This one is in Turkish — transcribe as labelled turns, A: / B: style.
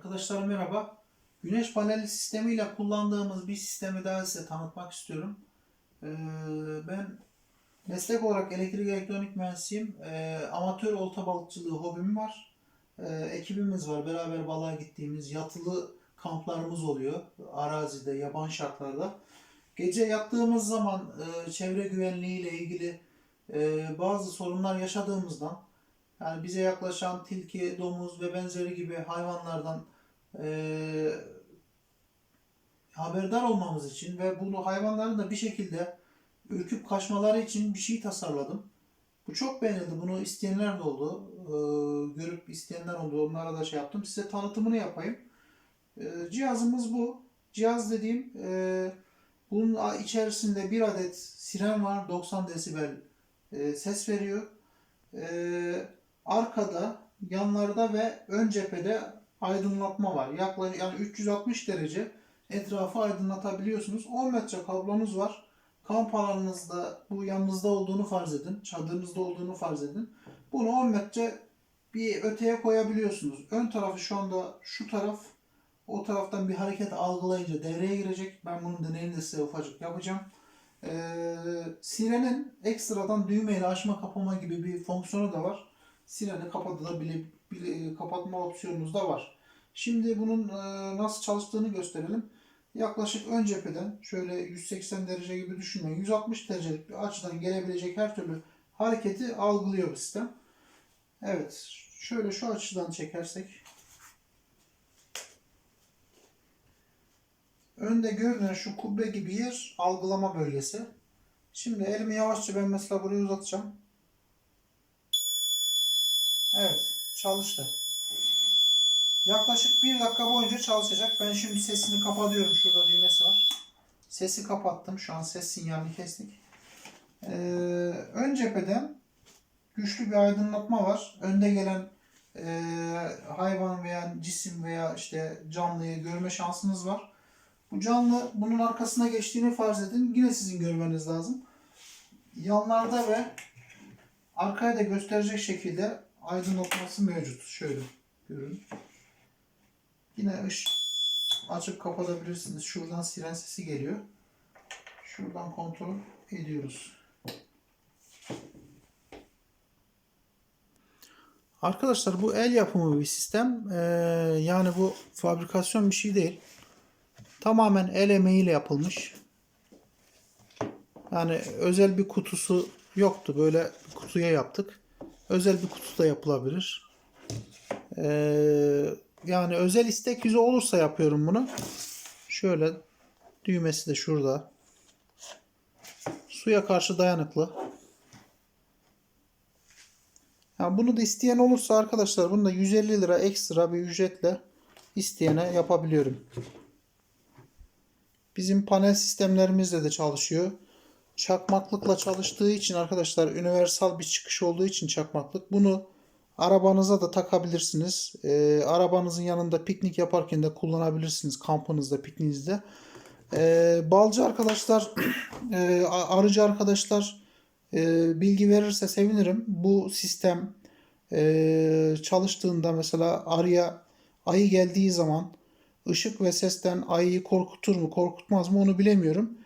A: Arkadaşlar merhaba. Güneş paneli sistemiyle kullandığımız bir sistemi daha size tanıtmak istiyorum. Ee, ben meslek olarak elektrik elektronik mühendisiyim. Ee, amatör olta balıkçılığı hobim var. Ee, ekibimiz var. Beraber balığa gittiğimiz yatılı kamplarımız oluyor. Arazide, yaban şartlarda. Gece yattığımız zaman e, çevre güvenliği ile ilgili e, bazı sorunlar yaşadığımızdan yani bize yaklaşan tilki, domuz ve benzeri gibi hayvanlardan eee, haberdar olmamız için ve bunu hayvanların da bir şekilde ürküp kaçmaları için bir şey tasarladım. Bu çok beğenildi. Bunu isteyenler de oldu. Eee, görüp isteyenler oldu. Onlara da şey yaptım. Size tanıtımını yapayım. Eee, cihazımız bu. Cihaz dediğim eee, bunun içerisinde bir adet siren var. 90 desibel eee, ses veriyor. Eee arkada, yanlarda ve ön cephede aydınlatma var. Yaklaşık yani 360 derece etrafı aydınlatabiliyorsunuz. 10 metre kablonuz var. Kamp alanınızda bu yanınızda olduğunu farz edin. Çadırınızda olduğunu farz edin. Bunu 10 metre bir öteye koyabiliyorsunuz. Ön tarafı şu anda şu taraf. O taraftan bir hareket algılayınca devreye girecek. Ben bunun deneyini de size ufacık yapacağım. Ee, sirenin ekstradan düğmeyle açma kapama gibi bir fonksiyonu da var sireni kapatılabilir, bile- kapatma opsiyonumuz da var. Şimdi bunun e, nasıl çalıştığını gösterelim. Yaklaşık ön cepheden şöyle 180 derece gibi düşünmeyin. 160 derecelik bir açıdan gelebilecek her türlü hareketi algılıyor sistem. Evet. Şöyle şu açıdan çekersek. Önde görünen şu kubbe gibi yer algılama bölgesi. Şimdi elimi yavaşça ben mesela buraya uzatacağım. Evet, çalıştı. Yaklaşık bir dakika boyunca çalışacak. Ben şimdi sesini kapatıyorum. Şurada düğmesi var. Sesi kapattım. Şu an ses sinyalini kestik. Ee, ön cepheden güçlü bir aydınlatma var. Önde gelen e, hayvan veya cisim veya işte canlıyı görme şansınız var. Bu canlı bunun arkasına geçtiğini farz edin. Yine sizin görmeniz lazım. Yanlarda ve arkaya da gösterecek şekilde aydınlatması mevcut. Şöyle görün. Yine ışık açıp kapatabilirsiniz. Şuradan siren sesi geliyor. Şuradan kontrol ediyoruz. Arkadaşlar bu el yapımı bir sistem. Ee, yani bu fabrikasyon bir şey değil. Tamamen el emeğiyle yapılmış. Yani özel bir kutusu yoktu. Böyle kutuya yaptık. Özel bir kutu da yapılabilir. Ee, yani özel istek yüzü olursa yapıyorum bunu. Şöyle düğmesi de şurada. Suya karşı dayanıklı. Yani bunu da isteyen olursa arkadaşlar bunu da 150 lira ekstra bir ücretle isteyene yapabiliyorum. Bizim panel sistemlerimizde de çalışıyor. Çakmaklıkla çalıştığı için arkadaşlar universal bir çıkış olduğu için çakmaklık. Bunu arabanıza da takabilirsiniz. Ee, arabanızın yanında piknik yaparken de kullanabilirsiniz. Kampınızda, pikniğinizde. Ee, balcı arkadaşlar, e, arıcı arkadaşlar e, bilgi verirse sevinirim. Bu sistem e, çalıştığında mesela arıya ayı geldiği zaman ışık ve sesten ayıyı korkutur mu korkutmaz mı onu bilemiyorum.